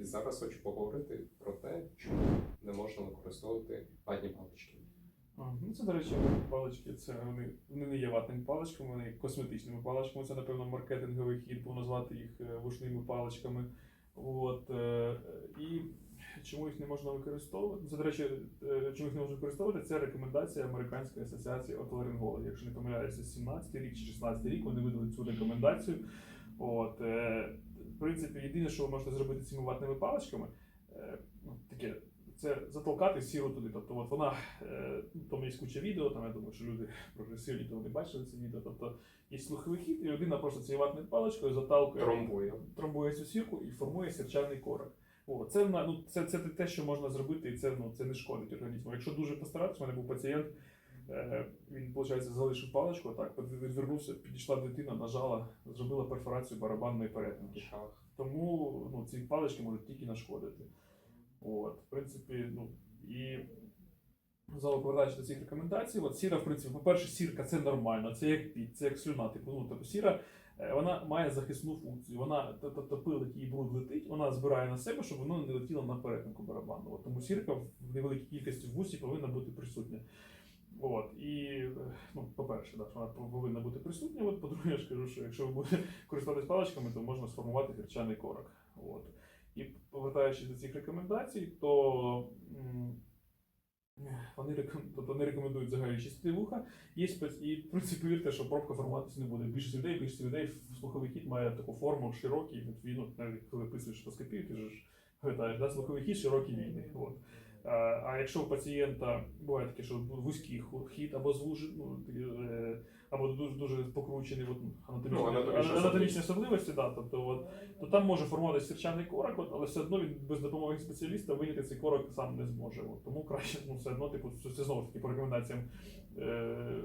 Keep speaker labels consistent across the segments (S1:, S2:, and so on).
S1: І зараз хочу поговорити про те, чому не можна використовувати ватні палички.
S2: Ну, це, до речі, палички, це вони, вони не є ватними паличками, вони є косметичними паличками. Це, напевно, маркетинговий хід, був назвати їх е, вушними паличками. От, е, і чому їх не можна використовувати? Це, до речі, е, чому їх не можна використовувати, це рекомендація Американської асоціації отоларингологів. Якщо не помиляюся, 17 рік чи 16 рік вони видали цю рекомендацію. От, в принципі, єдине, що ви можете зробити цими ватними паличками, е, ну, таке це затолкати сіру туди. Тобто, от вона е, там є куча відео, там я думаю, що люди прогресивні, то вони бачили це відео. Тобто є слуховий хід, і людина просто цією ватною паличкою заталкує,
S1: Тромбує.
S2: тромбує цю сірку і формує сірчаний корок. О, це, ну, це, це те, що можна зробити, і це, ну, це не шкодить організму. Якщо дуже постаратися, у мене був пацієнт, він, виходить, залишив паличку, так, відвернувся, підійшла дитина, нажала, зробила перфорацію барабанної перетинки. Тому ну, ці палички можуть тільки нашкодити. От, в принципі, ну і знову повертаючись до цих рекомендацій, от сіра, в принципі, по-перше, сірка це нормально, це як піт, це як слюна. Типу, ну, тобто сіра е, вона має захисну функцію. Вона тобто пил, який бруд летить, вона збирає на себе, щоб воно не летіло на перетинку барабану. От, тому сірка в невеликій кількості в вусі повинна бути присутня. От, і, ну, по-перше, да, що вона повинна бути присутня. От, по-друге, я ж кажу, що якщо ви будете користуватись паличками, то можна сформувати гірчаний корок. От. І повертаючись до цих рекомендацій, то вони, реком- тобто вони рекомендують взагалі чистити вуха. Є спец- і в принципі повірте, що пробка формуватися не буде. Більшість людей, більшість людей слуховий хід має таку форму широкий, от, навіть коли писуєш фоскопію, ти ж пам'ятаєш, да, слуховий хід широкий вільний. От. А, а якщо у пацієнта буває таке, що вузький хід або звужений, ну, е, або дуже дуже покручений от, анатомічні,
S1: Ну, анатомічні
S2: анатомічні особливості, да, тобто, от, то там може формуватися сірчаний корок, от, але все одно він без допомоги спеціаліста виняти цей корок сам не зможе. От. Тому краще ну, все одно, типу, це знову ж таки по рекомендаціям. Е,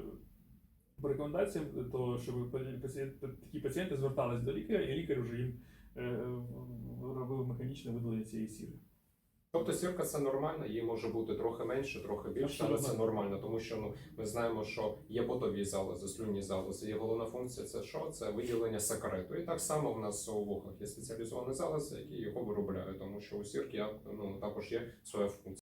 S2: по рекомендаціям, то щоб пацієнт, такі пацієнти звертались до лікаря, і лікар вже їм е, робив механічне видалення цієї сіри.
S1: Тобто сірка це нормально, її може бути трохи менше, трохи більше, але це нормально, тому що ну ми знаємо, що є потові залози, слюнні залози. Є головна функція це що? Це виділення сакарету. І так само в нас у вухах є спеціалізовані залози, які його виробляють, тому що у сірки ну, також є своя функція.